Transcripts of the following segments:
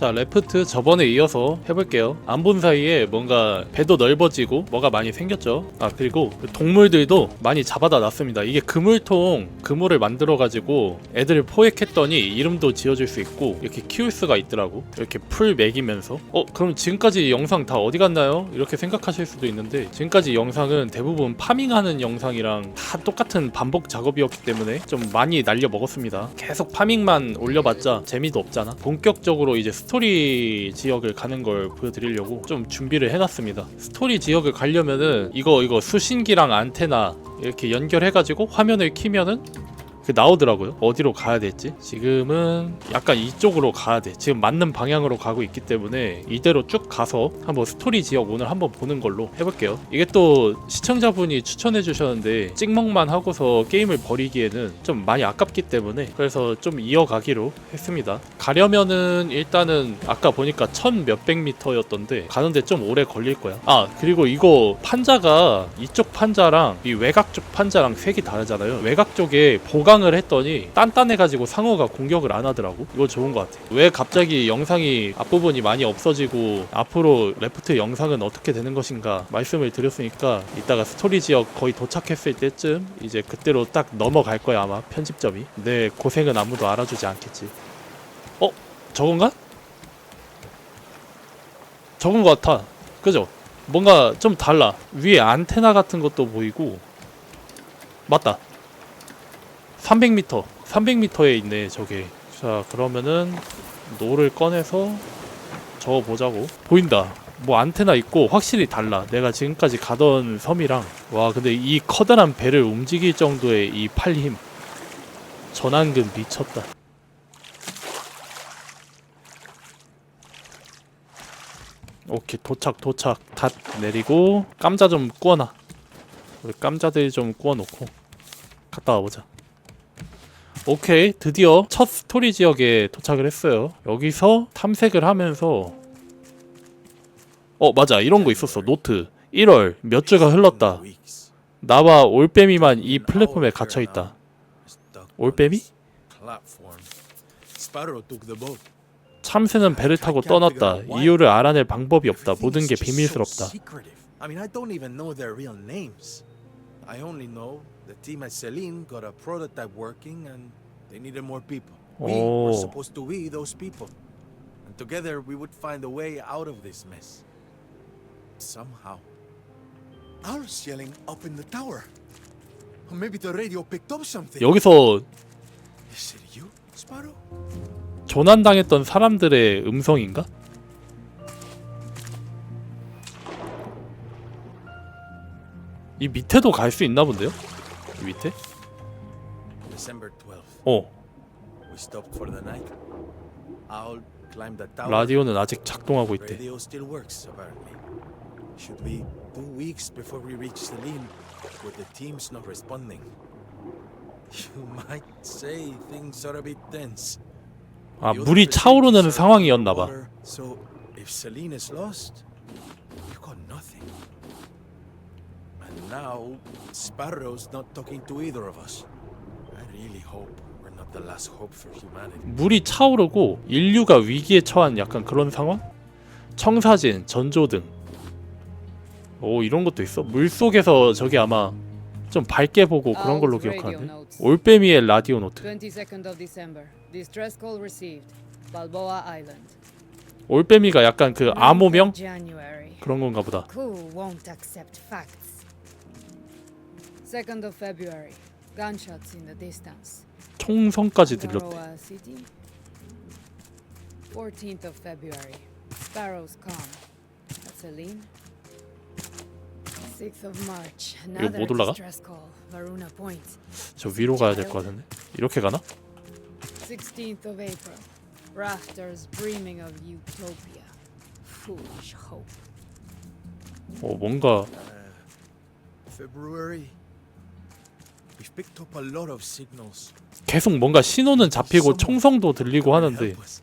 자 레프트 저번에 이어서 해볼게요. 안 본 사이에 뭔가 배도 넓어지고 뭐가 많이 생겼죠? 아 그리고 동물들도 많이 잡아다 놨습니다. 이게 그물통 그물을 만들어 가지고 애들을 포획했더니 이름도 지어줄 수 있고 이렇게 키울 수가 있더라고. 이렇게 풀 먹이면서. 어 그럼 지금까지 영상 다 어디 갔나요? 이렇게 생각하실 수도 있는데 지금까지 영상은 대부분 파밍하는 영상이랑 다 똑같은 반복 작업이었기 때문에 좀 많이 날려 먹었습니다. 계속 파밍만 올려봤자 재미도 없잖아. 본격적으로 이제 스토리 지역을 가는 걸 보여드리려고 좀 준비를 해놨습니다. 스토리 지역을 가려면은 이거 이거 수신기랑 안테나 이렇게 연결해가지고 화면을 키면은 그 나오더라고요. 어디로 가야 될지. 지금은 약간 이쪽으로 가야 돼. 지금 맞는 방향으로 가고 있기 때문에 이대로 쭉 가서 한번 스토리 지역 오늘 한번 보는 걸로 해볼게요. 이게 또 시청자분이 추천해 주셨는데 찍먹만 하고서 게임을 버리기에는 좀 많이 아깝기 때문에 그래서 좀 이어가기로 했습니다. 가려면은 일단은 아까 보니까 천 몇백 미터였던데 가는데 좀 오래 걸릴 거야. 아 그리고 이거 판자가 이쪽 판자랑 이 외곽 쪽 판자랑 색이 다르잖아요. 외곽 쪽에 보강 을 했더니 단단해가지고 상어가 공격을 안 하더라고. 이거 좋은 것 같아. 왜 갑자기 영상이 앞부분이 많이 없어지고 앞으로 레프트 영상은 어떻게 되는 것인가 말씀을 드렸으니까 이따가 스토리 지역 거의 도착했을 때쯤 이제 그때로 딱 넘어갈 거야 아마 편집점이. 내 고생은 아무도 알아주지 않겠지. 어? 저건가? 저건 것 같아. 그죠? 뭔가 좀 달라. 위에 안테나 같은 것도 보이고. 맞다. 300m. 300m에 있네, 저게. 자, 그러면은 노를 꺼내서 저거 보자고. 보인다. 뭐 안테나 있고 확실히 달라. 내가 지금까지 가던 섬이랑 와, 근데 이 커다란 배를 움직일 정도의 이 팔 힘. 전완근 미쳤다. 오케이 도착 도착 닷 내리고 감자 좀 구워놔 우리 감자들 좀 구워놓고 갔다 와보자 오케이 드디어 첫 스토리 지역에 도착을 했어요. 여기서 탐색을 하면서 어 맞아. 이런 거 있었어. 노트. 1월 몇 주가 흘렀다. 나와 올빼미만 이 플랫폼에 갇혀있다. 올빼미? 참새는 배를 타고 떠났다. 이유를 알아낼 방법이 없다. 모든 게 비밀스럽다. I only know the team at Celine got a prototype working and they needed more people. We were Oh. supposed to be those people. And together we would find a way out of this mess. Somehow. Owl's yelling up in the tower. Or maybe the radio picked up something. 여기서 Is it you, Sparrow? 조난당했던 사람들의 음성인가? 이 밑에도 갈 수 있나 본데요? 이 밑에? December 12th. 어 We stopped for the night. Owl climbed the tower. 라디오는 아직 작동하고 있대 Radio still works, apparently. Should be two weeks before we reach Celine, with the teams not responding. You might say things are a bit tense. 아 물이 차오르는 facilities are 상황이었나봐 underwater, So if Celine is lost, we've got nothing. And now Sparrow's not talking to either of us. I really hope we're not the last hope for humanity. 물이 차오르고 인류가 위기에 처한 약간 그런 상황? 청사진, 전조등 오 이런 것도 있어 물 속에서 저기 아마 좀 밝게 보고 그런 걸로 기억하는데 notes. 올빼미의 라디오 노트 22nd of December. Distress call received. Balboa Island. 올빼미가 약간 그 암호명? 그런 건가 보다 Who won't accept facts? 2nd of February. Gunshots in the distance. 총성까지 들렸대 City. 14th of February. Sparrows come. At Celine. 6th of March. Another 못 올라가? distress call. Varuna Point. 저 위로 가야 될 것 같은데 이렇게 가나? 16th of April. Rafters dreaming of utopia. Foolish hope. 어 뭔가 February. We've picked up a lot of signals. 계속 뭔가 신호는 잡히고 총성도 들리고 하는데 help us.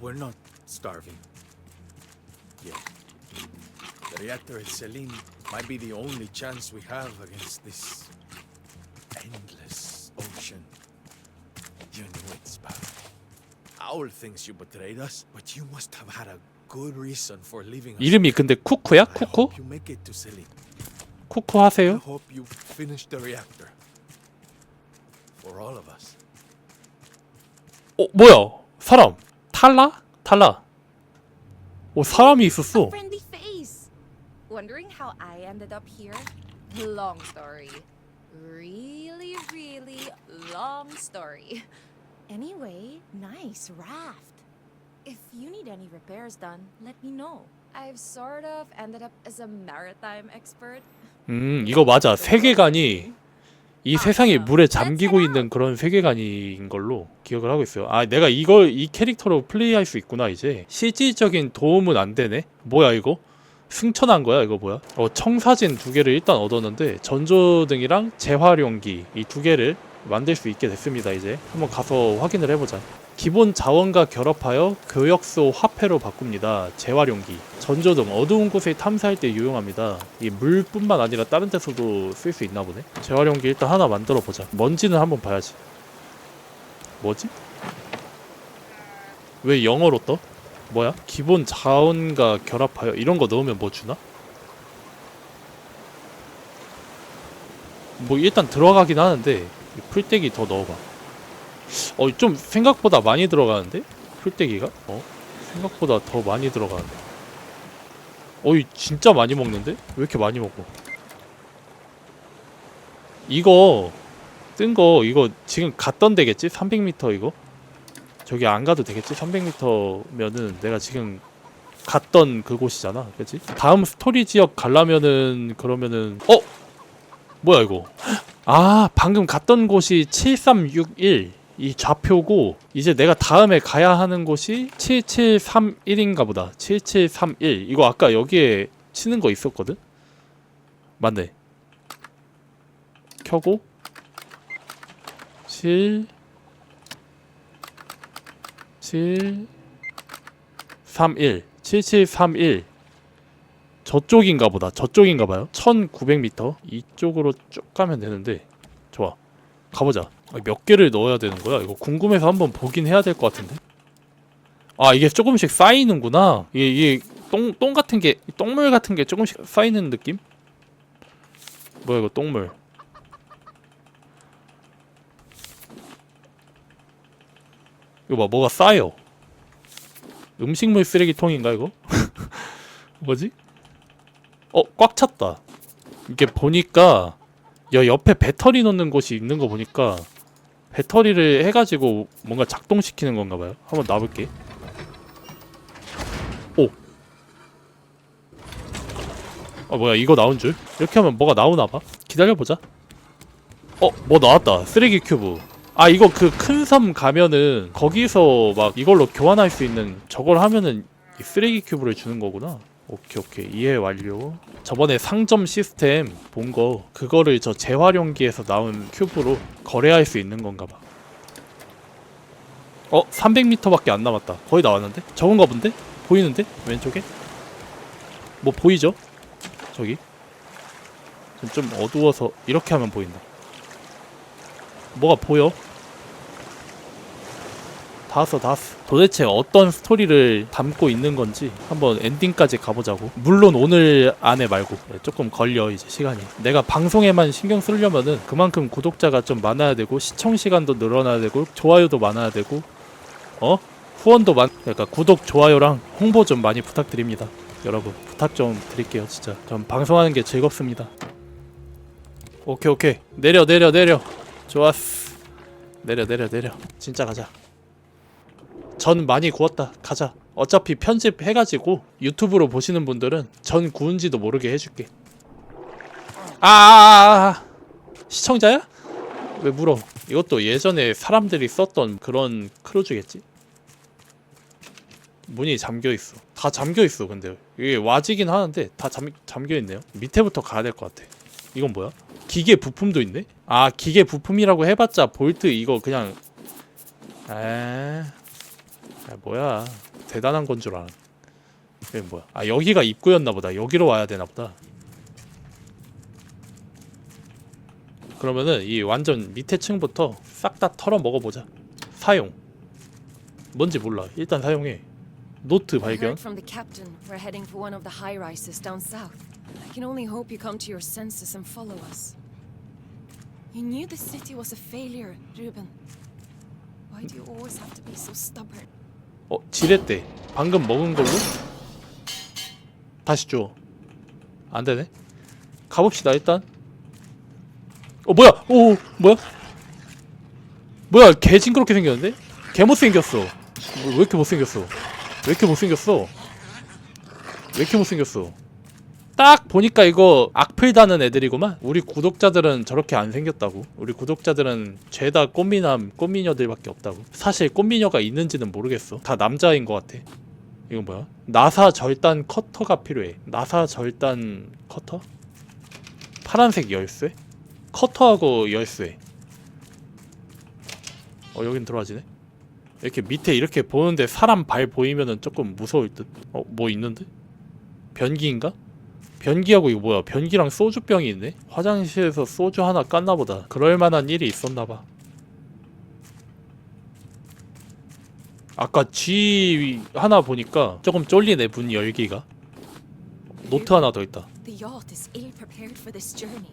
We're not starving. Yeah. The reactor at Celine might be the only chance we have against this endless ocean. You knew it, Sparrow. Owl thinks you betrayed us, but you must have had a good reason for leaving us. 이름이 근데 쿠쿠야? I 쿠쿠? hope you make it to Selene. 쿠쿠 I 하세요? hope you finish the reactor. For all of us. 어 뭐야? 사람 탈라? 탈라. 오 사람이 있었어. friendly face. Wondering how I ended up here? Long story. Really, really long story. Anyway, nice raft. If you need any repairs done, let me know. I've sort of ended up as a maritime expert. 음 이거 맞아. 세계관이 이 세상이 물에 잠기고 있는 그런 세계관인 걸로 기억을 하고 있어요. 아 내가 이걸 이 캐릭터로 플레이할 수 있구나 이제. 실질적인 도움은 안 되네. 뭐야 이거? 승천한 거야 이거 뭐야? 어 청사진 두 개를 일단 얻었는데 전조등이랑 재활용기 이 두 개를 만들 수 있게 됐습니다 이제 한번 가서 확인을 해보자. 기본 자원과 결합하여 교역소 화폐로 바꿉니다. 재활용기, 전조 등 어두운 곳에 탐사할 때 유용합니다. 이 물뿐만 아니라 다른 데서도 쓸 수 있나 보네. 재활용기 일단 하나 만들어 보자. 뭔지는 한번 봐야지. 뭐지? 왜 영어로 떠? 뭐야? 기본 자원과 결합하여 이런 거 넣으면 뭐 주나? 뭐 일단 들어가긴 하는데 이 풀떼기 더 넣어봐. 어 좀 생각보다 많이 들어가는데 풀떼기가? 어 생각보다 더 많이 들어가는데. 어이 진짜 많이 먹는데? 왜 이렇게 많이 먹어? 이거 뜬 거 이거 지금 갔던 데겠지? 300m 이거? 저기 안 가도 되겠지? 300m면은 내가 지금 갔던 그곳이잖아. 그치? 다음 스토리 지역 가려면은 그러면은 어? 뭐야 이거? 아 방금 갔던 곳이 7361 이 좌표고 이제 내가 다음에 가야 하는 곳이 7731인가 보다 7731 이거 아까 여기에 치는 거 있었거든? 맞네 켜고 7 7 31 7731 저쪽인가 보다. 저쪽인가 봐요. 1900m 이쪽으로 쭉 가면 되는데 좋아. 가보자. 아, 몇 개를 넣어야 되는 거야? 이거 궁금해서 한번 보긴 해야 될 것 같은데. 아 이게 조금씩 쌓이는구나. 이게, 이게 똥, 똥 같은 게 똥물 같은 게 조금씩 쌓이는 느낌? 뭐야 이거 똥물. 이거 봐 뭐가 쌓여. 음식물 쓰레기통인가 이거? 뭐지? 어, 꽉 찼다. 이게 보니까 여 옆에 배터리 넣는 곳이 있는 거 보니까 배터리를 해가지고 뭔가 작동시키는 건가 봐요. 한번 놔볼게. 오. 아 뭐야 이거 나온 줄? 이렇게 하면 뭐가 나오나 봐. 기다려보자. 어, 뭐 나왔다. 쓰레기 큐브. 아 이거 그 큰 섬 가면은 거기서 막 이걸로 교환할 수 있는 저걸 하면은 이 쓰레기 큐브를 주는 거구나. 오케이 오케이 이해 완료. 저번에 상점 시스템 본 거 그거를 저 재활용기에서 나온 큐브로 거래할 수 있는 건가 봐. 어 300m밖에 안 남았다. 거의 나왔는데? 적은가 본데? 보이는데? 왼쪽에? 뭐 보이죠? 저기? 좀 어두워서 이렇게 하면 보인다. 뭐가 보여? 다 왔어 다 왔어. 도대체 어떤 스토리를 담고 있는 건지 한번 엔딩까지 가보자고. 물론 오늘 안에 말고. 네, 조금 걸려 이제 시간이. 내가 방송에만 신경 쓰려면은 그만큼 구독자가 좀 많아야 되고 시청 시간도 늘어나야 되고 좋아요도 많아야 되고 어? 후원도 많 그러니까 구독 좋아요랑 홍보 좀 많이 부탁드립니다. 여러분 부탁 좀 드릴게요 진짜. 전 방송하는 게 즐겁습니다. 오케이 오케이. 내려 내려 내려. 좋았어. 내려 내려 내려. 진짜 가자 전 많이 구웠다. 가자. 어차피 편집해가지고 유튜브로 보시는 분들은 전 구운지도 모르게 해줄게. 아, 아, 아 시청자야? 왜 물어? 이것도 예전에 사람들이 썼던 그런 크루즈겠지? 문이 잠겨있어. 다 잠겨있어 근데. 이게 와지긴 하는데 다 잠, 잠겨있네요. 밑에부터 가야 될 것 같아. 이건 뭐야? 기계 부품도 있네? 아 기계 부품이라고 해봤자 볼트 이거 그냥. 에 아, 뭐야 대단한 건 줄 알아 이게 뭐야 아 여기가 입구였나 보다 여기로 와야 되나 보다 그러면은 이 완전 밑에 층부터 싹 다 털어 먹어보자 사용 뭔지 몰라. 일단 사용해. 노트 발견. heard from the captain we're heading for one of the high rises down south. I can only hope you come to your senses and follow us. You knew the city was a failure, Ruben. Why do you always have to be so stubborn? 어, 지렛대. 방금 먹은 걸로? 다시 줘. 안 되네. 가봅시다, 일단. 어, 뭐야? 오, 뭐야? 뭐야, 개 징그럽게 생겼는데? 개 못생겼어. 뭐, 왜 이렇게 못생겼어? 왜 이렇게 못생겼어? 왜 이렇게 못생겼어? 딱 보니까 이거 악플 다는 애들이구만. 우리 구독자들은 저렇게 안 생겼다고. 우리 구독자들은 죄다 꽃미남, 꽃미녀들밖에 없다고. 사실 꽃미녀가 있는지는 모르겠어. 다 남자인 것 같아. 이건 뭐야? 나사 절단 커터가 필요해. 나사 절단 커터? 파란색 열쇠? 커터하고 열쇠. 어 여긴 들어와지네. 이렇게 밑에 이렇게 보는데 사람 발 보이면은 조금 무서울 듯. 어 뭐 있는데? 변기인가? 변기하고 이거 뭐야? 변기랑 소주병이 있네. 화장실에서 소주 하나 깠나 보다. 그럴 만한 일이 있었나 봐. 아까 G 하나 보니까 조금 쫄리네 문 열기가. 노트 하나 더 있다. The yacht is ill prepared for this journey.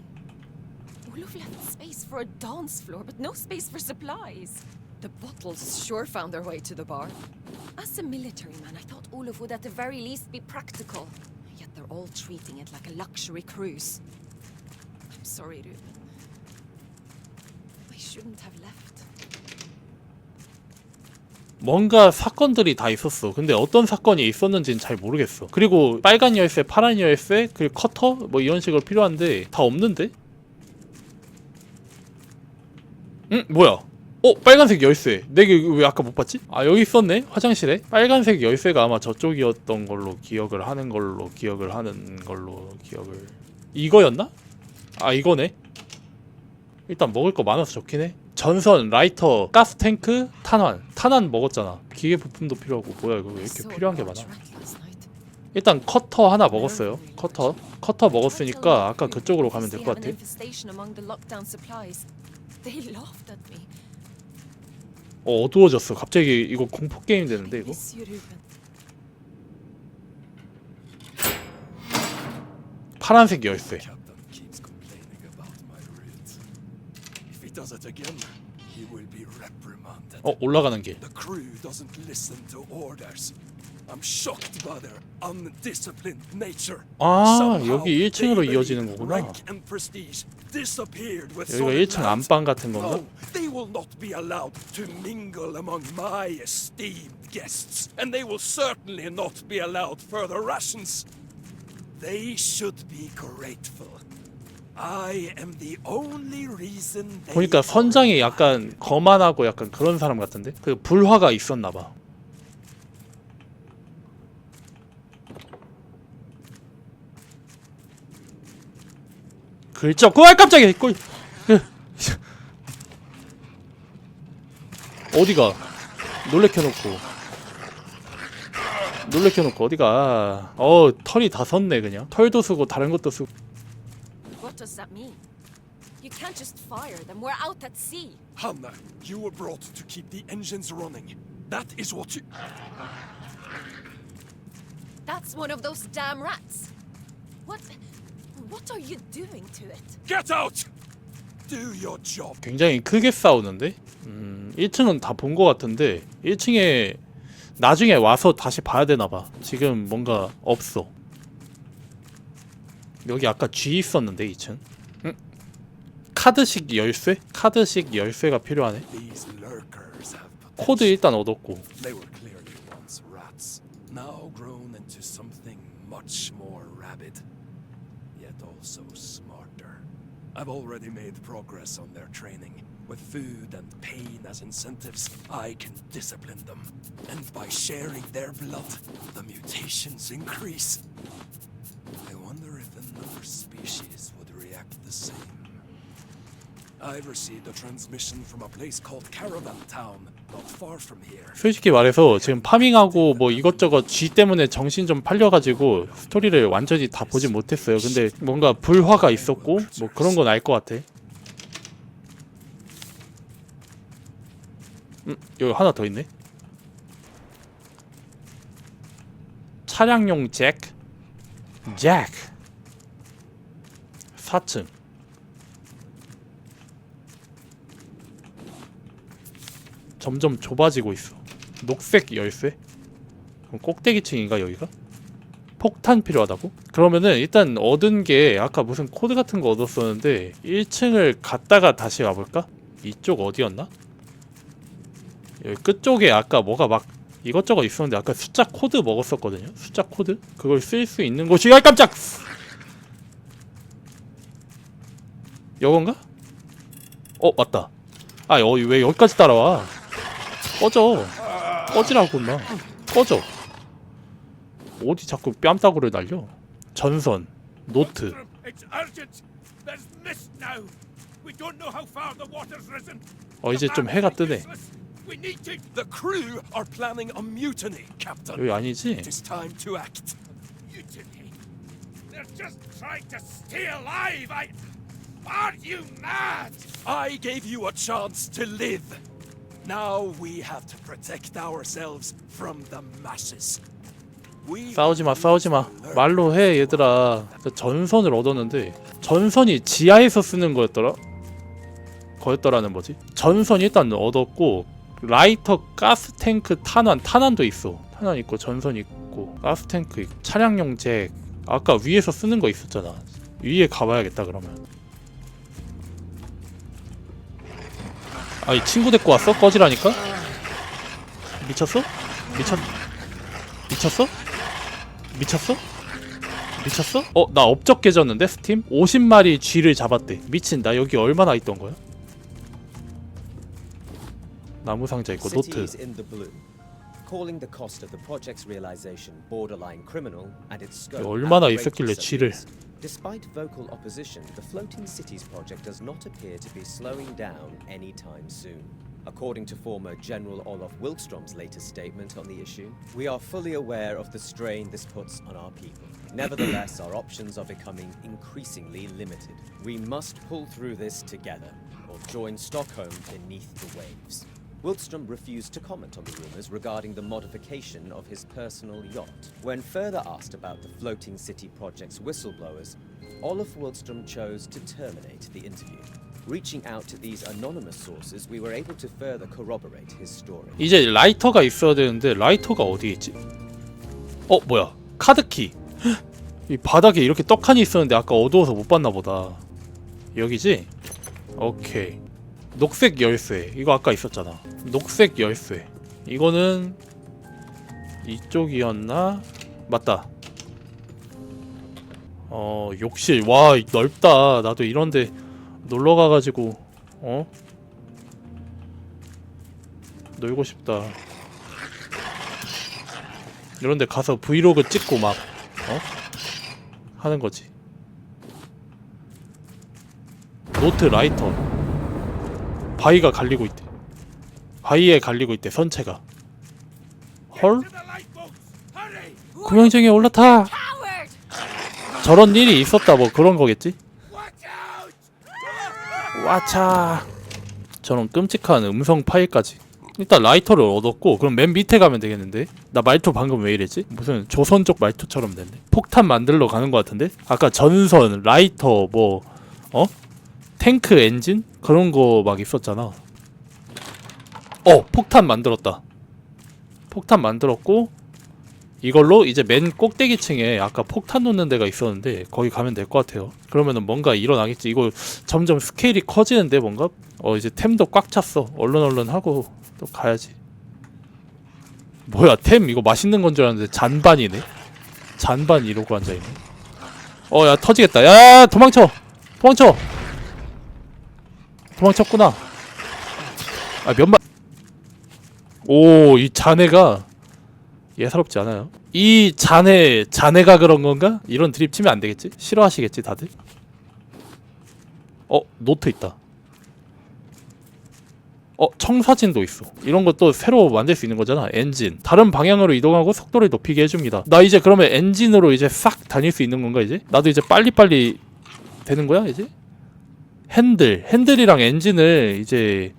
Olaf left space for a dance floor, but no space for supplies. The bottles sure found their way to the bar. As a military man, I thought Olaf would at the very least be practical. They're all treating it like a luxury cruise. I'm sorry, Ruben. I shouldn't have left. 뭔가 사건들이 다 있었어. 근데 어떤 사건이 있었는지는 잘 모르겠어. 그리고 빨간 열쇠, 파란 열쇠, 그리고 커터 뭐 이런 식으로 필요한데 다 없는데? 응 뭐야? 어 빨간색 열쇠. 내가 이거 왜 아까 못 봤지? 아 여기 있었네 화장실에. 빨간색 열쇠가 아마 저쪽이었던 걸로 기억을 하는 걸로 기억을 하는 걸로 기억을. 이거였나? 아 이거네. 일단 먹을 거 많아서 좋긴 해. 전선, 라이터, 가스 탱크, 탄환. 탄환 먹었잖아. 기계 부품도 필요하고 뭐야 이거 왜 이렇게 필요한 게 많아. 일단 커터 하나 먹었어요. 커터. 커터 먹었으니까 아까 그쪽으로 가면 될 것 같아. 어 어두워졌어. 갑자기 이거 공포 게임 되는데 이거. 파란색 열쇠. 어 올라가는 길. I'm shocked by their undisciplined nature. 아, 여기 1층으로 they 이어지는 거구나. 여기가 solid 1층 lands. 안방 같은 건가? They will not be allowed to mingle among my esteemed guests, and they will certainly not be allowed further rations. They should be grateful. I am the only reason they 보니까 선장이 약간 거만하고 약간 그런 사람 같은데. 그 불화가 있었나 봐. 글쩍 그아 깜짝이야 꼴 어디가 놀래켜놓고 놀래켜놓고 어디가 어 털이 다 섰네 그냥 털도 쓰고 다른 것도 쓰고 What does that mean? You can't just fire them. We're out at sea. Hanna, you were brought to keep the engines running. That is what you. That's one of those damn rats. What? What are you doing to it? Get out! Do your job. 굉장히 크게 싸우는데 음 1층은 다 본 것 같은데 1층에 나중에 와서 다시 봐야 되나 봐 지금 뭔가 없어 여기 아까 G 있었는데 2층 응? 카드식 열쇠? 카드식 열쇠가 필요하네 These lurkers have 코드 potential. 일단 얻었고 They were clearly once rats, now grown into something much more rabid, yet also smarter. I've already made progress on their training. With food and pain as incentives, I can discipline them. And by sharing their blood, the mutations increase. I wonder if another species I've received a transmission from a place called Caravan Town, not far from here. 솔직히 말해서 지금 파밍하고 뭐 이것저것 쥐 때문에 정신 좀 팔려가지고 스토리를 완전히 다 보지 못했어요. 근데 뭔가 불화가 있었고 뭐 그런 건 알 것 같아. 음, 여기 하나 더 있네. 차량용 잭. 잭. 4층. 점점 좁아지고 있어 녹색 열쇠 그럼 꼭대기층인가 여기가? 폭탄 필요하다고? 그러면은 일단 얻은 게 아까 무슨 코드 같은 거 얻었었는데 1층을 갔다가 다시 가볼까? 이쪽 어디였나? 여기 끝쪽에 아까 뭐가 막 이것저것 있었는데 아까 숫자 코드 먹었었거든요 숫자 코드? 그걸 쓸 수 있는 곳이 아 깜짝! 여건가? 어 맞다 아 여, 왜 여기까지 따라와 꺼져 꺼지라고 임마 꺼져 어디 자꾸 뺨따구를 날려 전선 노트. 어 이제 좀 해가 뜨네. 여기 아니지? I gave you a chance to live. Now we have to protect ourselves from the masses. We 싸우지 마, 싸우지 마. 말로 해, 얘들아. 저 전선을 얻었는데 전선이 지하에서 쓰는 거였더라. 거였더라는 뭐지? 전선 일단 얻었고 라이터, 가스 탱크, 탄환, 탄환도 있어. 탄환 있고 전선 있고 가스 탱크 있고 차량용 잭. 아까 위에서 쓰는 거 있었잖아. 위에 가봐야겠다 그러면. 아이 친구 데리고 왔어? 꺼지라니까? 미쳤어? 미쳤 미쳤어? 미쳤어? 미쳤어? 어, 나 업적 깨졌는데 스팀? 50마리 쥐를 잡았대. 미친, 나 여기 얼마나 있던 거야? 나무 상자 있고 노트. calling the cost of the project's realization borderline criminal and its scope 얼마나 outrageous 있었길래 at 쥐를. least. Despite vocal opposition, the Floating Cities project does not appear to be slowing down anytime soon. According to former General Olaf Wilkstrom's latest statement on the issue, we are fully aware of the strain this puts on our people. Nevertheless, our options are becoming increasingly limited. We must pull through this together, or join Stockholm beneath the waves. Wilkstrom refused to comment on the rumors regarding the modification of his personal yacht. When further asked about the Floating City project's whistleblowers, Olaf Wilkstrom chose to terminate the interview. Reaching out to these anonymous sources, we were able to further corroborate his story. 이제 라이터가 있어야 되는데 라이터가 어디 있지? 어, 뭐야? 카드키. 헉, 이 바닥에 이렇게 떡하니 있었는데 아까 어두워서 못 봤나 보다. 여기지? 오케이. 녹색 열쇠. 이거 아까 있었잖아. 녹색 열쇠. 이거는 이쪽이었나? 맞다. 어, 욕실. 와, 넓다. 나도 이런데 놀러 가가지고 어? 놀고 싶다. 이런데 가서 브이로그 찍고 막 어? 하는 거지. 노트 라이터. 바위가 갈리고 있대. 바위에 갈리고 있대. 선체가. 헐? 구명정에 올라타. 저런 일이 있었다 뭐 그런 거겠지? 와차. 저런 끔찍한 음성 파일까지. 일단 라이터를 얻었고 그럼 맨 밑에 가면 되겠는데 나 말투 방금 왜 이랬지? 무슨 조선족 말투처럼 됐네 폭탄 만들러 가는 것 같은데 아까 전선 라이터 뭐 어? 탱크 엔진? 그런 거 막 있었잖아. 어 폭탄 만들었다. 폭탄 만들었고 이걸로 이제 맨 꼭대기층에 아까 폭탄 놓는 데가 있었는데 거기 가면 될 것 같아요. 그러면은 뭔가 일어나겠지. 이거 점점 스케일이 커지는데 뭔가? 어 이제 템도 꽉 찼어. 얼른 얼른 하고 또 가야지. 뭐야 템? 이거 맛있는 건 줄 알았는데 잔반이네. 잔반 이러고 앉아있네. 어 야 터지겠다. 야 도망쳐! 도망쳐 도망쳤구나. 아 몇만 오이 자네가 예사롭지 않아요. 이 자네 자네가 그런 건가? 이런 드립 치면 안 되겠지? 싫어하시겠지 다들? 어 노트 있다. 어 청사진도 있어. 이런 것도 새로 만들 수 있는 거잖아. 엔진. 다른 방향으로 이동하고 속도를 높이게 해줍니다. 나 이제 그러면 엔진으로 이제 싹 다닐 수 있는 건가 이제? 나도 이제 빨리빨리 되는 거야 이제 핸들 핸들이랑 엔진을 이제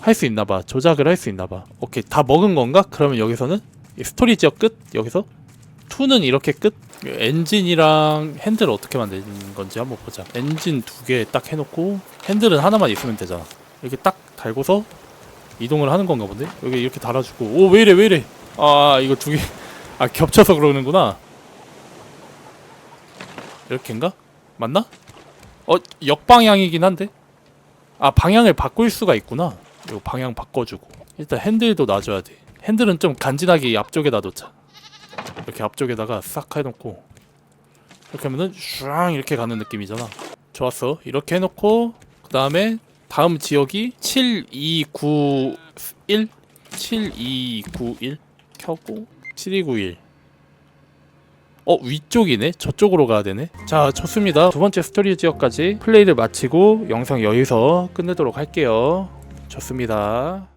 할 수 있나 봐. 조작을 할 수 있나 봐. 오케이 다 먹은 건가? 그러면 여기서는 이 스토리 지역 끝? 여기서? 2는 이렇게 끝? 엔진이랑 핸들 어떻게 만드는 건지 한번 보자. 엔진 두 개 딱 해놓고 핸들은 하나만 있으면 되잖아. 이렇게 딱 달고서 이동을 하는 건가 본데? 여기 이렇게 달아주고. 오 왜 이래 왜 이래? 아 이거 두 개. 아 겹쳐서 그러는구나. 이렇게인가? 맞나 어 역방향이긴 한데? 아 방향을 바꿀 수가 있구나. 이거 방향 바꿔주고. 일단 핸들도 놔줘야 돼. 핸들은 좀 간지나게 앞쪽에 놔뒀자. 이렇게 앞쪽에다가 싹 해놓고. 이렇게 하면은 슈앙 이렇게 가는 느낌이잖아. 좋았어. 이렇게 해놓고 그 다음에 다음 지역이 7291 7291 켜고 7291 어 위쪽이네? 저쪽으로 가야 되네? 자 좋습니다. 두 번째 스토리 지역까지 플레이를 마치고 영상 여기서 끝내도록 할게요. 좋습니다